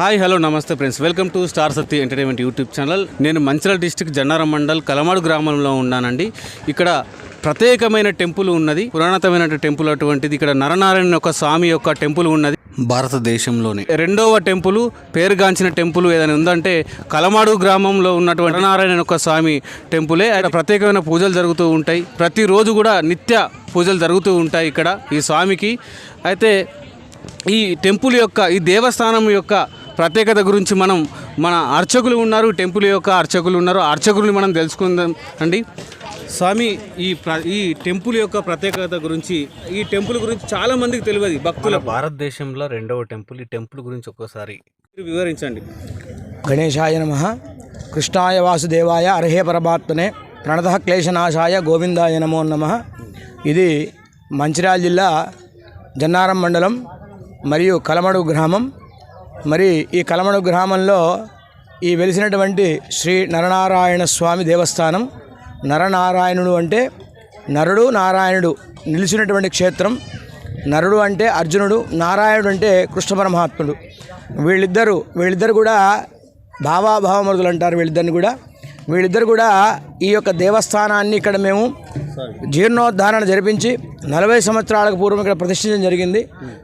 Hi hello నమస్తే friends. Welcome to star Satya entertainment YouTube channel. నేను Mancherial district Jannaram mandal Kalamadu గ్రామంలో ఉన్నానండి. ఇక్కడ ప్రత్యేకమైన టెంపుల్ ఉన్నది. పురాణతమైన టెంపుల్ అటువంటిది. ఇక్కడ నరనారాయణ యొక్క స్వామి యొక్క టెంపుల్ ఉన్నది. భారతదేశంలోనే. రెండవ టెంపుల్ పేరుగాంచిన టెంపుల్ ఏదైనా ఉందంటే కలమాడు గ్రామంలో ఉన్నటువంటి నరనారాయణ యొక్క స్వామి టెంపులే. ఇక్కడ ప్రత్యేకమైన పూజలు జరుగుతూ ఉంటాయి. ప్రతిరోజు కూడా నిత్య పూజలు జరుగుతూ ఉంటాయి ఇక్కడ ఈ స్వామికి. అయితే ఈ టెంపుల్ యొక్క ఈ దేవస్థానం యొక్క ప్రత్యేకత గురించి మనం మన అర్చకులు ఉన్నారు టెంపుల్ యొక్క అర్చకులు ఉన్నారు. ఆ అర్చకుల్ని మనం తెలుసుకుందాం అండి. స్వామి ఈ ప్ర ఈ టెంపుల్ యొక్క ప్రత్యేకత గురించి ఈ టెంపుల్ గురించి చాలా మందికి తెలియదు భక్తుల భారతదేశంలో రెండవ టెంపుల్ ఈ టెంపుల్ గురించి ఒక్కోసారి మీరు వివరించండి. గణేశాయ నమ. కృష్ణాయ వాసుదేవాయ అర్హే పరమాత్మనే. ప్రణత క్లేశనాశాయ గోవిందాయ నమో నమ. ఇది మంచిర్యాల జిల్లా జన్నారం మండలం మరియు కలమడు గ్రామం. మరి ఈ కలమడు గ్రామంలో ఈ వెలిసినటువంటి శ్రీ నరనారాయణ స్వామి దేవస్థానం నరనారాయణుడు అంటే నరుడు నారాయణుడు నిలిచినటువంటి క్షేత్రం. నరుడు అంటే అర్జునుడు నారాయణుడు అంటే కృష్ణ పరమాత్ముడు. వీళ్ళిద్దరూ వీళ్ళిద్దరు కూడా భావాభావమరుదులు అంటారు వీళ్ళిద్దరిని కూడా. వీళ్ళిద్దరు కూడా ఈ యొక్క దేవస్థానాన్ని ఇక్కడ మేము జీర్ణోద్ధారణ జరిపించి నలభై సంవత్సరాలకు పూర్వం ఇక్కడ ప్రతిష్ఠించడం జరిగింది.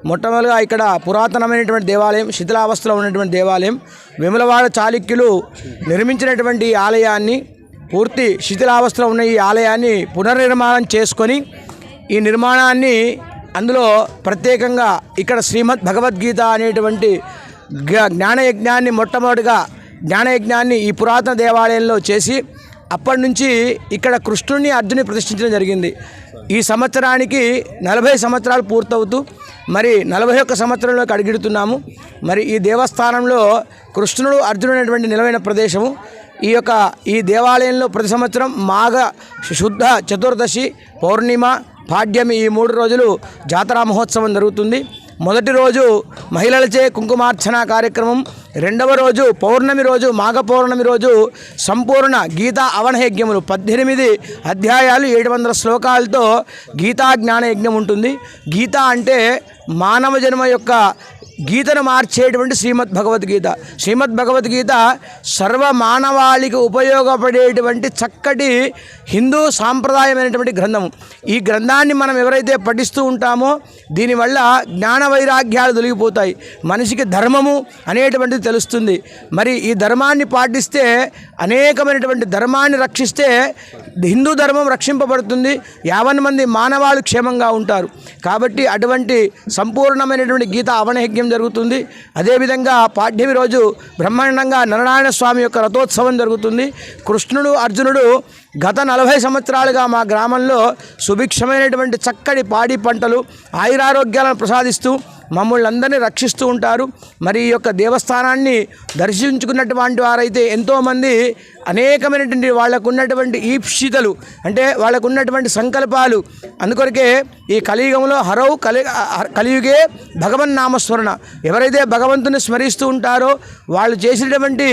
మొట్టమొదటిగా ఇక్కడ పురాతనమైనటువంటి దేవాలయం శిథిలావస్థలో ఉన్నటువంటి దేవాలయం విమలవాడ చాళుక్యులు నిర్మించినటువంటి ఈ ఆలయాన్ని పూర్తి శిథిలావస్థలో ఉన్న ఈ ఆలయాన్ని పునర్నిర్మాణం చేసుకొని ఈ నిర్మాణాన్ని అందులో ప్రత్యేకంగా ఇక్కడ శ్రీమద్ భగవద్గీత అనేటువంటి జ్ఞా- జ్ఞానయజ్ఞాన్ని మొట్టమొదటిగా జ్ఞానయజ్ఞాన్ని ఈ పురాతన దేవాలయంలో చేసి అప్పటి నుంచి ఇక్కడ కృష్ణుడిని అర్జుని ప్రతిష్ఠించడం జరిగింది. ఈ సంవత్సరానికి నలభై సంవత్సరాలు పూర్తవుతూ మరి నలభై ఒక్క సంవత్సరంలోకి అడిగిడుతున్నాము. మరి ఈ దేవస్థానంలో కృష్ణుడు అర్జునుడు అనేటువంటి నిలవైన ప్రదేశము. ఈ యొక్క ఈ దేవాలయంలో ప్రతి సంవత్సరం మాఘ శుద్ధ చతుర్దశి పౌర్ణిమ పాడ్యమి ఈ మూడు రోజులు జాతరా మహోత్సవం జరుగుతుంది. మొదటి రోజు మహిళలచే కుంకుమార్చన కార్యక్రమం రెండవ రోజు పౌర్ణమి రోజు మాఘ పౌర్ణమి రోజు సంపూర్ణ గీతా అవనయజ్ఞములు. పద్దెనిమిది అధ్యాయాలు ఏడు వందల శ్లోకాలతో గీతా జ్ఞాన యజ్ఞం ఉంటుంది. గీత అంటే మానవ జన్మ యొక్క గీతను మార్చేటువంటి శ్రీమద్ భగవద్గీత. శ్రీమద్ భగవద్గీత సర్వ మానవాళికి ఉపయోగపడేటువంటి చక్కటి హిందూ సాంప్రదాయమైనటువంటి గ్రంథము ఈ గ్రంథాన్ని మనం ఎవరైతే పఠిస్తూ ఉంటామో దీనివల్ల జ్ఞాన వైరాగ్యాలు తొలగిపోతాయి. మనిషికి ధర్మము అనేటువంటిది తెలుస్తుంది. మరి ఈ ధర్మాన్ని పాటిస్తే అనేకమైనటువంటి ధర్మాన్ని రక్షిస్తే హిందూ ధర్మం రక్షింపబడుతుంది. యావన్ మంది మానవాళి క్షేమంగా ఉంటారు. కాబట్టి అటువంటి సంపూర్ణమైనటువంటి గీత అవనయజ్ఞం జరుగుతుంది. అదేవిధంగా పాఠ్యమి రోజు బ్రహ్మాండంగా నరనారాయణ స్వామి యొక్క రథోత్సవం జరుగుతుంది. కృష్ణుడు అర్జునుడు గత నలభై సంవత్సరాలుగా మా గ్రామంలో సుభిక్షమైనటువంటి చక్కటి పాడి పంటలు ఆయురారోగ్యాలను ప్రసాదిస్తూ మమ్మల్ని అందరినీ రక్షిస్తూ ఉంటారు. మరి ఈ యొక్క దేవస్థానాన్ని దర్శించుకున్నటువంటి వారైతే ఎంతోమంది అనేకమైనటువంటి వాళ్ళకు ఉన్నటువంటి ఈప్షితలు అంటే వాళ్ళకు ఉన్నటువంటి సంకల్పాలు. అందుకొరకే ఈ కలియుగంలో హరవు కలి కలియుగే భగవన్ నామస్మరణ ఎవరైతే భగవంతుని స్మరిస్తూ ఉంటారో వాళ్ళు చేసినటువంటి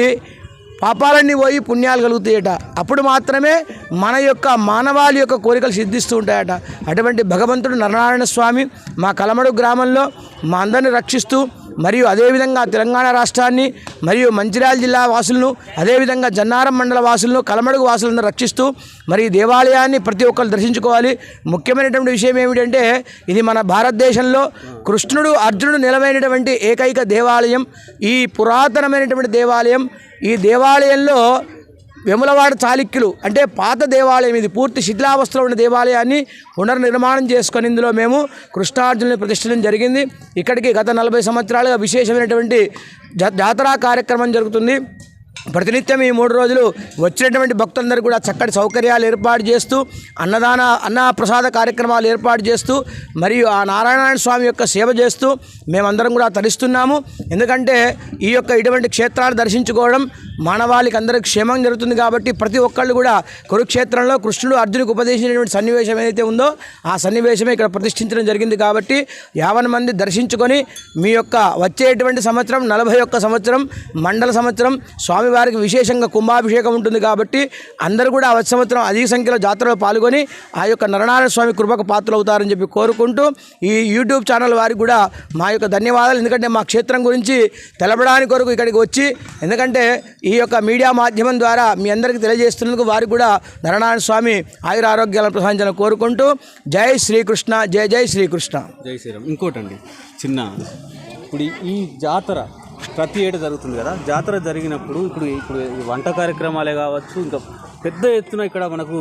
పాపాలన్నీ పోయి పుణ్యాలు కలుగుతాయట. అప్పుడు మాత్రమే మన యొక్క మానవాళి యొక్క కోరికలు సిద్ధిస్తూ ఉంటాయట. అటువంటి భగవంతుడు నరనారాయణ స్వామి మా కలమడు గ్రామంలో మా అందరిని రక్షిస్తూ మరియు అదేవిధంగా తెలంగాణ రాష్ట్రాన్ని మరియు మంచిర్యాల జిల్లా వాసులను అదేవిధంగా జన్నారం మండల వాసులను కలమడుగు వాసులను రక్షిస్తూ మరి దేవాలయాన్ని ప్రతి ఒక్కరు దర్శించుకోవాలి. ముఖ్యమైనటువంటి విషయం ఏమిటంటే ఇది మన భారతదేశంలో కృష్ణుడు అర్జునుడు నిలవైనటువంటి ఏకైక దేవాలయం. ఈ పురాతనమైనటువంటి దేవాలయం ఈ దేవాలయంలో వెములవాడ చాళుక్యులు. అంటే పాత దేవాలయం ఇది. పూర్తి శిథిలావస్థలో ఉన్న దేవాలయాన్ని పునర్నిర్మాణం చేసుకొని ఇందులో మేము కృష్ణార్జునుని ప్రతిష్ఠించడం జరిగింది. ఇక్కడికి గత నలభై సంవత్సరాలుగా విశేషమైనటువంటి జాతరా కార్యక్రమం జరుగుతుంది. ప్రతినిత్యం ఈ మూడు రోజులు వచ్చినటువంటి భక్తులందరూ కూడా చక్కటి సౌకర్యాలు ఏర్పాటు చేస్తూ అన్నదాన అన్న ప్రసాద కార్యక్రమాలు ఏర్పాటు చేస్తూ మరియు ఆ నారాయణ స్వామి యొక్క సేవ చేస్తూ మేమందరం కూడా తరిస్తున్నాము. ఎందుకంటే ఈ యొక్క ఇటువంటి క్షేత్రాలు దర్శించుకోవడం మానవాళికి అందరికి క్షేమం జరుగుతుంది కాబట్టి ప్రతి ఒక్కళ్ళు కూడా కురుక్షేత్రంలో కృష్ణుడు అర్జునుకు ఉపదేశించినటువంటి సన్నివేశం ఏదైతే ఉందో ఆ సన్నివేశమే ఇక్కడ ప్రతిష్ఠించడం జరిగింది కాబట్టి యావన మంది దర్శించుకొని మీ యొక్క వచ్చేటువంటి సంవత్సరం నలభై ఒక్క సంవత్సరం మండల సంవత్సరం స్వామివారికి విశేషంగా కుంభాభిషేకం ఉంటుంది కాబట్టి అందరూ కూడా ఆ వచ్చే సంవత్సరం అధిక సంఖ్యలో జాతరలో పాల్గొని ఆ యొక్క నరనారాయణ స్వామి కృపకు పాత్రలు అవుతారని చెప్పి కోరుకుంటూ ఈ యూట్యూబ్ ఛానల్ వారికి కూడా మా యొక్క ధన్యవాదాలు. ఎందుకంటే మా క్షేత్రం గురించి తెలపడానికి కొరకు ఇక్కడికి వచ్చి ఎందుకంటే ఈ యొక్క మీడియా మాధ్యమం ద్వారా మీ అందరికీ తెలియజేస్తున్నందుకు వారికి కూడా నరనారాయణ స్వామి ఆయుర ఆరోగ్యాలను ప్రసాదించాలని కోరుకుంటూ జై శ్రీకృష్ణ జై జై శ్రీకృష్ణ. జై శ్రీరామ్. ఇంకోటండి చిన్న ఇప్పుడు ఈ- జాతర ప్రతి ఏటా జరుగుతుంది కదా? జాతర జరిగినప్పుడు ఇప్పుడు ఇప్పుడు ఈ వంట కార్యక్రమాలే కావచ్చు ఇంకా పెద్ద ఎత్తున ఇక్కడ మనకు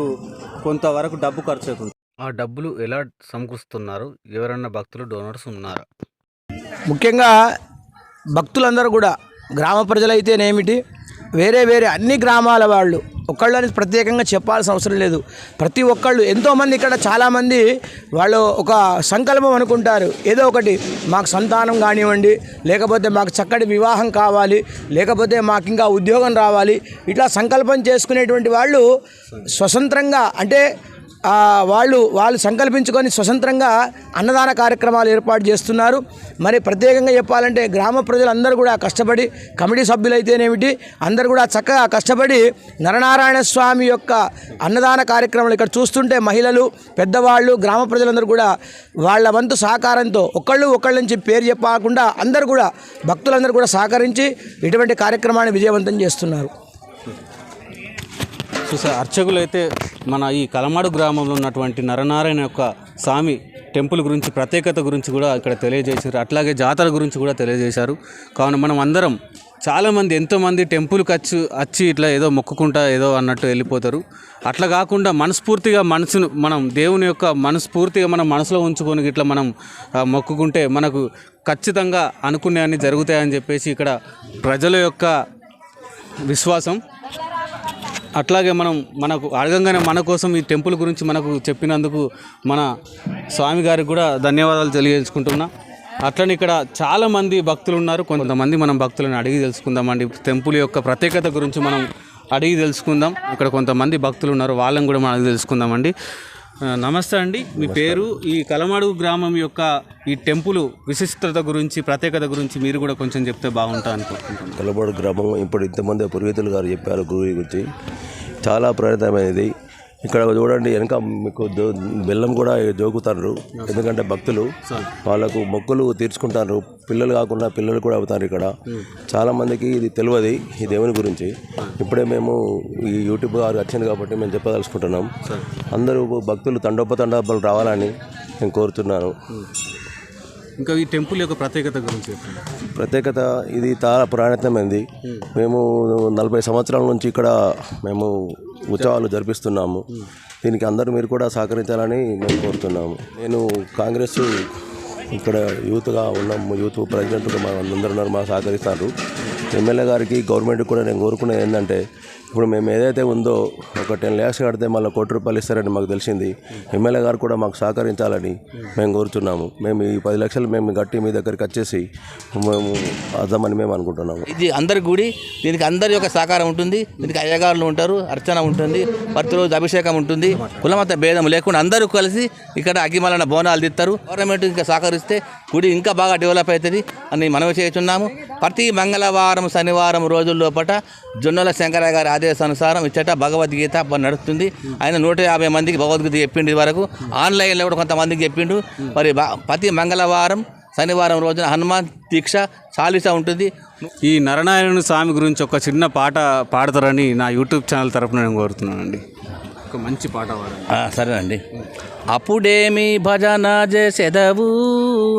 కొంతవరకు డబ్బు ఖర్చు అవుతుంది. ఆ డబ్బులు ఎలా సమకూరుస్తున్నారు? ఎవరన్నా భక్తులు డోనర్స్ ఉన్నారా? ముఖ్యంగా భక్తులందరూ కూడా గ్రామ ప్రజలైతేనేమిటి? వేరే వేరే అన్ని గ్రామాల వాళ్ళు ఒకళ్ళని ప్రత్యేకంగా చెప్పాల్సిన అవసరం లేదు. ప్రతి ఒక్కళ్ళు ఎంతోమంది ఇక్కడ చాలామంది వాళ్ళు ఒక సంకల్పం అనుకుంటారు. ఏదో ఒకటి మాకు సంతానం కానివ్వండి లేకపోతే మాకు చక్కటి వివాహం కావాలి లేకపోతే మాకు ఇంకా ఉద్యోగం రావాలి ఇట్లా సంకల్పం చేసుకునేటువంటి వాళ్ళు స్వతంత్రంగా అంటే వాళ్ళు వాళ్ళు సంకల్పించుకొని స్వతంత్రంగా అన్నదాన కార్యక్రమాలు ఏర్పాటు చేస్తున్నారు. మరి ప్రత్యేకంగా చెప్పాలంటే గ్రామ ప్రజలందరూ కూడా కష్టపడి కమిటీ సభ్యులైతేనేమిటి అందరూ కూడా చక్కగా కష్టపడి నరనారాయణ స్వామి యొక్క అన్నదాన కార్యక్రమాలు ఇక్కడ చూస్తుంటే మహిళలు పెద్దవాళ్ళు గ్రామ ప్రజలందరూ కూడా వాళ్ళ వంతు సహకారంతో ఒకళ్ళు ఒకళ్ళ నుంచి పేరు చెప్పకుండా అందరూ కూడా భక్తులందరూ కూడా సహకరించి ఇటువంటి కార్యక్రమాన్ని విజయవంతం చేస్తున్నారు. చూసే అర్చకులు అయితే మన ఈ కలమాడు గ్రామంలో ఉన్నటువంటి నరనారాయణ యొక్క స్వామి టెంపుల్ గురించి ప్రత్యేకత గురించి కూడా ఇక్కడ తెలియజేశారు. అట్లాగే జాతర గురించి కూడా తెలియజేశారు. కావున మనం అందరం చాలామంది ఎంతోమంది టెంపుల్కి వచ్చి వచ్చి ఇట్లా ఏదో మొక్కుకుంటా ఏదో అన్నట్టు వెళ్ళిపోతారు. అట్లా కాకుండా మనస్ఫూర్తిగా మనసును మనం దేవుని యొక్క మనస్ఫూర్తిగా మనం మనసులో ఉంచుకొని ఇట్లా మనం మొక్కుకుంటే మనకు ఖచ్చితంగా అనుకునే అన్ని జరుగుతాయని చెప్పేసి ఇక్కడ ప్రజల యొక్క విశ్వాసం అట్లాగే మనం మనకు అడగంగానే మన కోసం ఈ టెంపుల్ గురించి మనకు చెప్పినందుకు మన స్వామి గారికి కూడా ధన్యవాదాలు తెలియజేసుకుంటున్నా. అట్లనే ఇక్కడ చాలామంది భక్తులు ఉన్నారు. కొంతమంది మనం భక్తులను అడిగి తెలుసుకుందామండి. టెంపుల్ యొక్క ప్రత్యేకత గురించి మనం అడిగి తెలుసుకుందాం. ఇక్కడ కొంతమంది భక్తులు ఉన్నారు. వాళ్ళని కూడా మనం తెలుసుకుందామండి. నమస్తే అండి. మీ పేరు? ఈ కలమాడు గ్రామం యొక్క ఈ టెంపుల్ విశిష్టత గురించి ప్రత్యేకత గురించి మీరు కూడా కొంచెం చెప్తే బాగుంటుంది అనుకుంటున్నాను. కలబోడు గ్రామం ఇప్పుడు ఇంతమంది పురోహితులు గారు చెప్పారు గురి గురించి. చాలా ప్రేరితమైనది ఇక్కడ చూడండి వెనక మీకు బెల్లం కూడా జోకుతారు. ఎందుకంటే భక్తులు వాళ్ళకు మొక్కులు తీర్చుకుంటారు. పిల్లలు కాకుండా పిల్లలు కూడా అవుతారు ఇక్కడ. చాలా మందికి ఇది తెలియదు ఈ దేవుని గురించి. ఇప్పుడే మేము ఈ యూట్యూబ్ గారు వచ్చింది కాబట్టి మేము చెప్పదలుచుకుంటున్నాం. అందరూ భక్తులు తండోపతండాలు రావాలని నేను కోరుతున్నాను. ఇంకా ఈ టెంపుల్ యొక్క ప్రత్యేకత గురించి ప్రత్యేకత ఇది చాలా పురాణితమైంది మేము నలభై సంవత్సరాల నుంచి ఇక్కడ మేము ఉత్సవాలు జరిపిస్తున్నాము. దీనికి అందరూ మీరు కూడా సహకరించాలని మేము కోరుతున్నాము. నేను కాంగ్రెస్ ఇక్కడ యూత్గా ఉన్నాము యూత్ ప్రెసిడెంట్గా మా అందరూ మా సహకరిస్తారు. ఎమ్మెల్యే గారికి గవర్నమెంట్ కూడా నేను కోరుకునేది ఏంటంటే ఇప్పుడు మేము ఏదైతే ఉందో ఒక టెన్ ల్యాక్స్ కడితే మళ్ళీ కోటి రూపాయలు ఇస్తారని మాకు తెలిసింది. ఎమ్మెల్యే గారు కూడా మాకు సహకరించాలని మేము కోరుతున్నాము మేము ఈ పది లక్షలు మేము గట్టి మీ దగ్గరికి వచ్చేసి మేము అర్థమని మేము అనుకుంటున్నాము. ఇది అందరి గుడి దీనికి అందరి యొక్క సహకారం ఉంటుంది. దీనికి అయ్యగారులు ఉంటారు అర్చన ఉంటుంది ప్రతిరోజు అభిషేకం ఉంటుంది. కులమత భేదం లేకుండా అందరూ కలిసి ఇక్కడ అగ్గిమలన బోనాలు తీస్తారు. గవర్నమెంట్ ఇంకా సహకరిస్తే గుడి ఇంకా బాగా డెవలప్ అవుతుంది అని మనవి చేస్తున్నాము. ప్రతి మంగళవారం శనివారం రోజుల్లోపట జొన్నల శంకరయ్య గారి ఆదేశానుసారం ఇచ్చట భగవద్గీత నడుస్తుంది. ఆయన నూట యాభై మందికి భగవద్గీత చెప్పిండు వరకు. ఆన్లైన్లో కూడా కొంతమందికి చెప్పిండు. మరి ప్రతి మంగళవారం శనివారం రోజున హనుమాన్ దీక్ష చాలీసా ఉంటుంది. ఈ నరనారాయణ స్వామి గురించి ఒక చిన్న పాట పాడతారని నా యూట్యూబ్ ఛానల్ తరఫున నేను కోరుతున్నానండి. ఒక మంచి పాట పాడండి. ఆ, సరేనండి. అప్పుడేమి భజన చేసెదవు?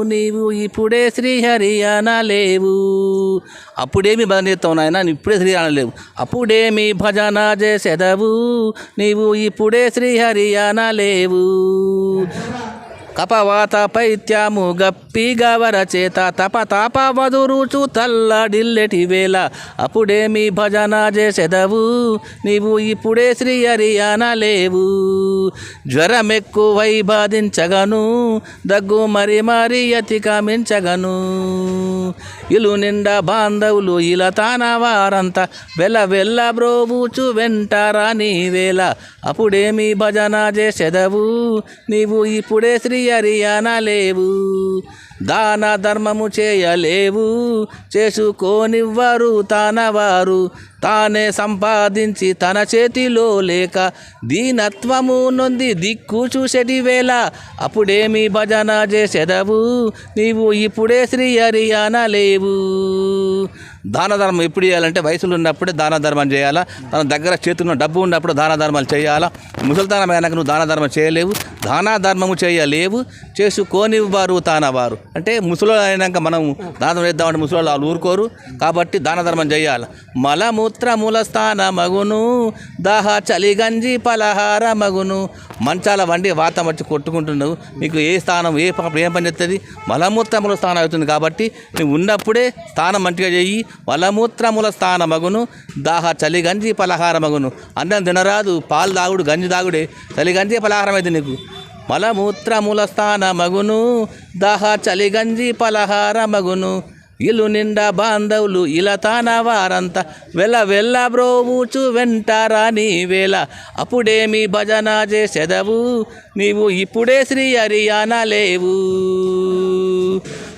నీవు ఇప్పుడే శ్రీహరి అనలేవు అప్పుడేమి భజన చేస్తావు నాయన? ఇప్పుడే శ్రీ అనలేవు అప్పుడేమి భజన చేసెదవు? నీవు ఇప్పుడే శ్రీహరి అనలేవు కపవాత పైత్యాము గప్పి గవర చేత తప తాప వదురుచు తల్లడిల్లెటి వేళ. అప్పుడేమి భజన చేసెదవు నీవు ఇప్పుడే శ్రీ హరి అనలేవు జ్వరం ఎక్కువై బాధించగను. దగ్గు మరి మరి అతికమించగను ఇలు నిండా బాంధవులు ఇలా తాన వారంతా వెల వెల్ల బ్రోబూచు వెంటారా నీ వేళ. అప్పుడేమి భజన చేసెదవు నీవు ఇప్పుడే శ్రీ అరి అనలేవు దాన ధర్మము చేయలేవు. చేసుకోనివ్వరు తానవారు. తానే సంపాదించి తన చేతిలో లేక దీనత్వము నొంది దిక్కు చూసేటి వేళ అప్పుడేమి భజన చేసెదవు. నీవు ఇప్పుడే శ్రీ హరియాన దాన ధర్మం ఎప్పుడు చేయాలంటే వయసులో ఉన్నప్పుడే దాన ధర్మం చేయాలా? తన దగ్గర చేతుల్లో డబ్బు ఉన్నప్పుడు దాన ధర్మాలు చేయాలా? ముసలితనం అయినాక నువ్వు దాన ధర్మం చేయలేవు. దాన ధర్మము చేయలేవు చేసుకోనివ్వరు తానవారు. అంటే ముసలి అయినాక మనం దానం చేద్దామంటే ముసలి వాళ్ళు ఊరుకోరు. కాబట్టి దాన ధర్మం చేయాలి? మలమూత్రముల స్థాన మగును దాహ చలి గంజి పలహార మగును మంచాల వండి వాతం వచ్చి కొట్టుకుంటున్నావు. నీకు ఏ స్థానం ఏ పాపం ఏం పని చేస్తుంది మలమూత్రముల స్థానం అవుతుంది కాబట్టి నువ్వు ఉన్నప్పుడే స్థానం మంచిగా చెయ్యి మలమూత్రముల స్థాన మగును దాహ చలి గంజి పలహార మగును అన్నం తినరాదు పాలు దాగుడు గంజి దాగుడే చలి గంజి పలహారం నీకు. మలమూత్రముల స్థాన మగును దాహ చలి గంజి పలహార మగును ఇల్లు నిండా బాంధవులు ఇలా తాన వారంతా. వెల వెళ్ళ బ్రోవుచు వెంటారా నీ వేళ. అప్పుడేమి భజన చేసెదవు నీవు ఇప్పుడే శ్రీ హరియాన లేవు.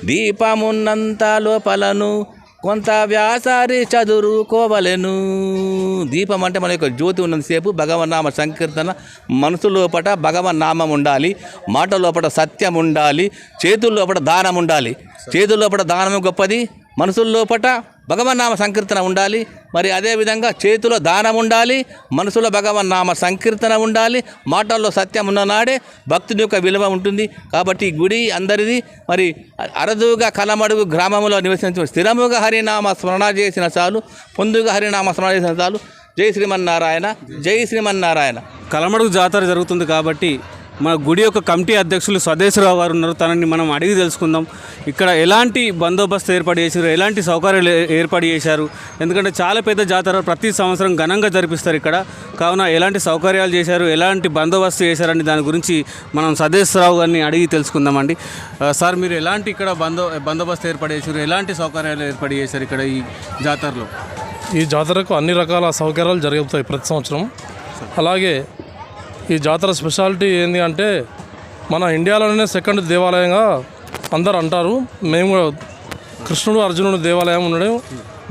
దీపమున్నంత లోపలను కొంత వ్యాసారి చదువుకోవలను దీపం అంటే మన యొక్క జ్యోతి ఉన్నంతసేపు భగవన్నామ సంకీర్తన మనసు లోపట భగవన్నామం ఉండాలి మాట లోపట సత్యం ఉండాలి చేతుల్లోపట దానం ఉండాలి. చేతుల్లోపట దానం గొప్పది మనసుల్లోపట భగవన్నామ సంకీర్తన ఉండాలి. మరి అదేవిధంగా చేతిలో దానం ఉండాలి. మనసులో భగవన్నామ సంకీర్తన ఉండాలి. మాటల్లో సత్యం ఉన్ననాడే భక్తుని యొక్క విలువ ఉంటుంది. కాబట్టి గుడి అందరిది మరి అరదుగా కలమడుగు గ్రామంలో నివసించిన స్థిరముగా హరినామ స్మరణ చేసిన చాలు. పొందుగా హరినామ స్మరణ చేసిన చాలు. జై శ్రీమన్నారాయణ. జై శ్రీమన్నారాయణ. కలమడుగు జాతర జరుగుతుంది కాబట్టి మన గుడి యొక్క కమిటీ అధ్యక్షులు స్వదేశరావు గారు ఉన్నారు. తనని మనం అడిగి తెలుసుకుందాం. ఇక్కడ ఎలాంటి బందోబస్తు ఏర్పాటు చేశారు? ఎలాంటి సౌకర్యాలు ఏర్పాటు చేశారు? ఎందుకంటే చాలా పెద్ద జాతర ప్రతి సంవత్సరం ఘనంగా జరిపిస్తారు ఇక్కడ. కావున ఎలాంటి సౌకర్యాలు చేశారు? ఎలాంటి బందోబస్తు చేశారని దాని గురించి మనం స్వదేశరావు గారిని అడిగి తెలుసుకుందామండి. సార్ మీరు ఎలాంటి ఇక్కడ బందో బందోబస్తు ఏర్పాటు చేశారు? ఎలాంటి సౌకర్యాలు ఏర్పాటు చేశారు ఇక్కడ ఈ జాతరలో? ఈ జాతరకు అన్ని రకాల సౌకర్యాలు జరుగుతాయి ప్రతి సంవత్సరం. అలాగే ఈ జాతర స్పెషాలిటీ ఏంటి అంటే మన ఇండియాలోనే సెకండ్ దేవాలయంగా అందరు అంటారు. మేము కూడా కృష్ణుడు అర్జునుడు దేవాలయం ఉండడం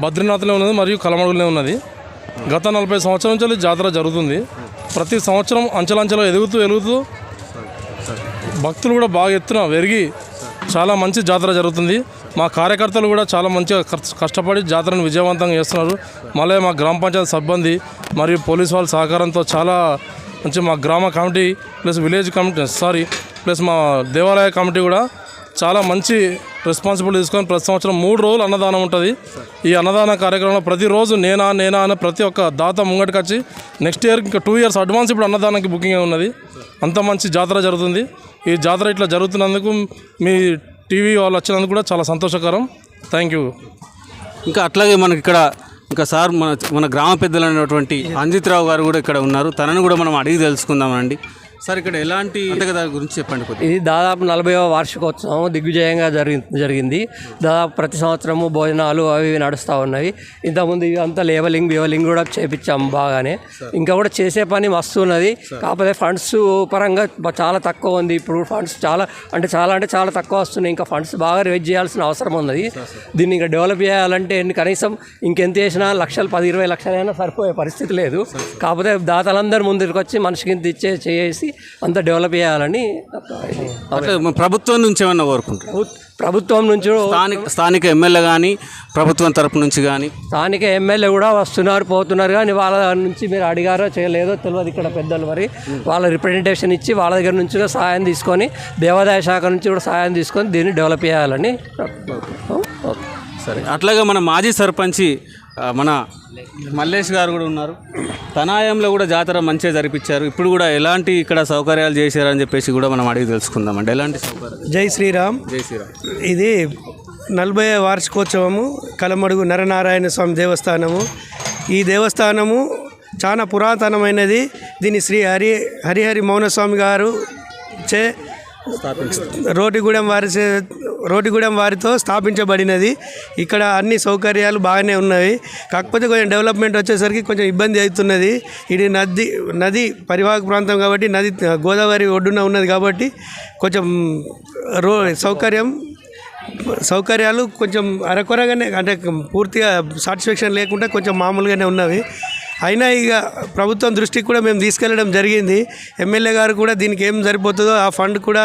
బద్రీనాథ్లో ఉన్నది మరియు కలమడుగులే ఉన్నది. గత నలభై సంవత్సరం నుంచి జాతర జరుగుతుంది. ప్రతి సంవత్సరం అంచెలంచెలో ఎదుగుతూ ఎదుగుతూ భక్తులు కూడా బాగా ఎత్తున పెరిగి చాలా మంచి జాతర జరుగుతుంది. మా కార్యకర్తలు కూడా చాలా మంచిగా కష్టపడి జాతరను విజయవంతంగా చేస్తున్నారు. మళ్ళీ మా గ్రామ పంచాయతీ సిబ్బంది మరియు పోలీస్ వాళ్ళ సహకారంతో చాలా మంచి మా గ్రామ committee plus village committee sorry plus మా దేవాలయ కమిటీ కూడా చాలా మంచి రెస్పాన్సిబిలిటీ తీసుకొని ప్రతి సంవత్సరం మూడు రోజులు అన్నదానం ఉంటుంది. ఈ అన్నదాన కార్యక్రమంలో ప్రతిరోజు నేనా నేనా అనే ప్రతి ఒక్క దాత ముంగటికి వచ్చి నెక్స్ట్ ఇయర్ ఇంకా టూ ఇయర్స్ అడ్వాన్స్ ఇప్పుడు అన్నదానానికి బుకింగ్ ఉన్నది. అంత మంచి జాతర జరుగుతుంది. ఈ జాతర ఇట్లా జరుగుతున్నందుకు మీ టీవీ వాళ్ళు వచ్చినందుకు కూడా చాలా సంతోషకరం. థ్యాంక్ యూ ఇంకా అట్లాగే మనకి ఇక్కడ ఇంకా సార్ మన మన గ్రామ పెద్దలు అనేటువంటి అంజిత్రావు గారు కూడా ఇక్కడ ఉన్నారు. తనని కూడా మనం అడిగి తెలుసుకుందామండి. సార్ ఇక్కడ ఎలాంటి దాని గురించి చెప్పండి కొద్దిగా. ఇది దాదాపు నలభైవ వార్షికోత్సవం దిగ్విజయంగా జరిగి జరిగింది. దాదాపు ప్రతి సంవత్సరము భోజనాలు అవి ఇవి నడుస్తూ ఉన్నాయి ఇంతకుముందు ఇవి అంతా లేబలింగ్ బివలింగ్ కూడా చేపించాం బాగానే. ఇంకా కూడా చేసే పని మస్తు ఉన్నది. కాకపోతే ఫండ్స్ పరంగా చాలా తక్కువ ఉంది. ఇప్పుడు ఫండ్స్ చాలా అంటే చాలా అంటే చాలా తక్కువ వస్తున్నాయి. ఇంకా ఫండ్స్ బాగా రేజ్ చేయాల్సిన అవసరం ఉన్నది. దీన్ని ఇంకా డెవలప్ చేయాలంటే కనీసం ఇంకెంత చేసినా లక్షలు పది ఇరవై లక్షలైనా సరిపోయే పరిస్థితి లేదు. కాకపోతే దాతలందరూ ముందుకు వచ్చి మనిషికి ఇంత ఇచ్చే చేసి అంత డెవలప్ చేయాలని ప్రభుత్వం నుంచి ఏమన్నా కోరుకుంటారు? ప్రభు- ప్రభుత్వం నుంచి స్థానిక స్థానిక ఎమ్మెల్యే కానీ ప్రభుత్వం తరపు నుంచి కానీ స్థానిక ఎమ్మెల్యే కూడా వస్తున్నారు పోతున్నారు కానీ వాళ్ళ నుంచి మీరు అడిగారో చేయలేదో తెలియదు ఇక్కడ పెద్దలు మరి. వాళ్ళ రిప్రజెంటేషన్ ఇచ్చి వాళ్ళ దగ్గర నుంచి కూడా సహాయం తీసుకొని దేవాదాయ శాఖ నుంచి కూడా సహాయం తీసుకొని దీన్ని డెవలప్ చేయాలని సరే అట్లాగే మన మాజీ సర్పంచి మన మల్లేష్ గారు కూడా ఉన్నారు. తనాయంలో కూడా జాతర మంచిగా జరిపించారు. ఇప్పుడు కూడా ఎలాంటి ఇక్కడ సౌకర్యాలు చేశారని చెప్పేసి కూడా మనం అడిగి తెలుసుకుందామండి ఎలాంటి సౌకర్యాలు? జై శ్రీరామ్. జై శ్రీరామ్. ఇది నలభై వార్షికోత్సవము కలమడుగు నరనారాయణ స్వామి దేవస్థానము. ఈ దేవస్థానము చాలా పురాతనమైనది. దీన్ని శ్రీ హరి హరిహరి మౌనస్వామి గారు చే రోటిగూడెం వారి రోటిగూడెం వారితో స్థాపించబడినది. ఇక్కడ అన్ని సౌకర్యాలు బాగానే ఉన్నవి. కాకపోతే కొంచెం డెవలప్మెంట్ వచ్చేసరికి కొంచెం ఇబ్బంది అవుతున్నది. ఇది నది నది పరివాహక ప్రాంతం కాబట్టి నది గోదావరి ఒడ్డున ఉన్నది కాబట్టి కొంచెం రో సౌకర్యం సౌకర్యాలు కొంచెం అరకొరగానే అంటే పూర్తిగా సాటిస్ఫాక్షన్ లేకుండా కొంచెం మామూలుగానే ఉన్నవి. అయినా ఇక ప్రభుత్వం దృష్టికి కూడా మేము తీసుకెళ్ళడం జరిగింది. ఎమ్మెల్యే గారు కూడా దీనికి ఏం సరిపోతుందో ఆ ఫండ్ కూడా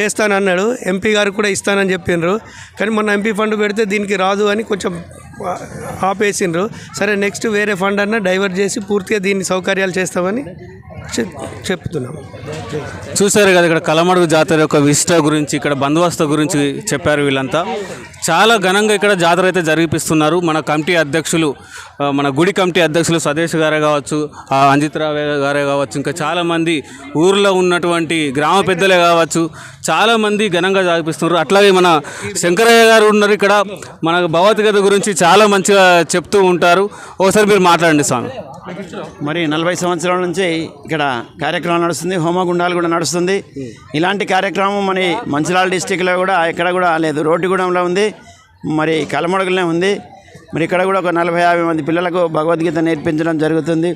చేస్తానన్నాడు. ఎంపీ గారు కూడా ఇస్తానని చెప్పిండ్రు కానీ మొన్న ఎంపీ ఫండ్ పెడితే దీనికి రాదు అని కొంచెం ఆపేసిండ్రు. సరే నెక్స్ట్ వేరే ఫండ్ అన్న డైవర్ట్ చేసి పూర్తిగా దీన్ని సౌకర్యాలు చేస్తామని చెప్- చెప్తున్నాం. చూశారు కదా ఇక్కడ కలమడుగు జాతర యొక్క విశిష్ట గురించి ఇక్కడ బందోబస్తు గురించి చెప్పారు వీళ్ళంతా. చాలా ఘనంగా ఇక్కడ జాతర అయితే జరిపిస్తున్నారు. మన కమిటీ అధ్యక్షులు మన గుడి కమిటీ అధ్యక్షులు స్వదేశ్ గారే కావచ్చు ఆ, గారే కావచ్చు ఇంకా చాలామంది ఊర్లో ఉన్నటువంటి గ్రామ పెద్దలే కావచ్చు చాలామంది ఘనంగా జరిపిస్తున్నారు అట్లాగే మన శంకరయ్య గారు ఉన్నారు ఇక్కడ. మన భగవద్గీత గురించి చాలా మంచిగా చెప్తూ ఉంటారు. ఒకసారి మీరు మాట్లాడండి స్వామి. మరి నలభై సంవత్సరాల నుంచి ఇక్కడ కార్యక్రమం నడుస్తుంది హోమగుండాలు కూడా నడుస్తుంది. ఇలాంటి కార్యక్రమం మరి మంచిర్యాల డిస్టిక్లో కూడా ఎక్కడ కూడా లేదు. రోడ్డుగూడెంలో ఉంది మరి కలమడుగులనే ఉంది. మరి ఇక్కడ కూడా ఒక నలభై యాభై మంది పిల్లలకు భగవద్గీత నేర్పించడం జరుగుతుంది.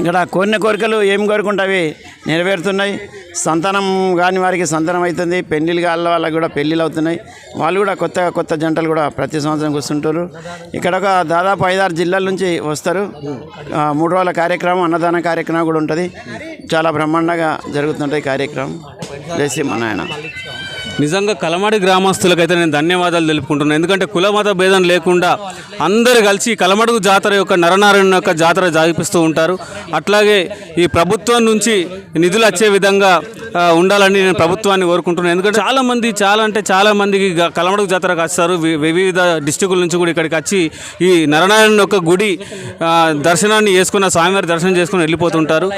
ఇక్కడ కోరిన కోరికలు ఏం కోరుకుంటే అవి నెరవేరుతున్నాయి. సంతానం కాని వారికి సంతానం అవుతుంది. పెళ్ళిళ్ళు కాళ్ళ వాళ్ళకి కూడా పెళ్ళిళ్ళు అవుతున్నాయి. వాళ్ళు కూడా కొత్త కొత్త జంటలు కూడా ప్రతి సంవత్సరం కూర్చుంటారు. ఇక్కడ ఒక దాదాపు ఐదారు జిల్లాల నుంచి వస్తారు. మూడు రోజుల కార్యక్రమం అన్నదాన కార్యక్రమం కూడా ఉంటుంది. చాలా బ్రహ్మాండంగా జరుగుతుంటాయి కార్యక్రమం. జై నాయన నిజంగా కలమాడి గ్రామస్తులకైతే నేను ధన్యవాదాలు తెలుపుకుంటున్నాను ఎందుకంటే కుల మత భేదం లేకుండా అందరు కలిసి కలమడుగు జాతర యొక్క నరనారాయణ యొక్క జాతర జరిపిస్తూ ఉంటారు. అట్లాగే ఈ ప్రభుత్వం నుంచి నిధులు వచ్చే విధంగా ఉండాలని నేను ప్రభుత్వాన్ని కోరుకుంటున్నాను ఎందుకంటే చాలామంది చాలా అంటే చాలామందికి కలమడుగు జాతరకు వస్తారు. వి- వివిధ డిస్టికుల నుంచి కూడా ఇక్కడికి వచ్చి ఈ నరనారాయణ యొక్క గుడి దర్శనాన్ని చేసుకున్న స్వామివారి దర్శనం చేసుకుని వెళ్ళిపోతుంటారు.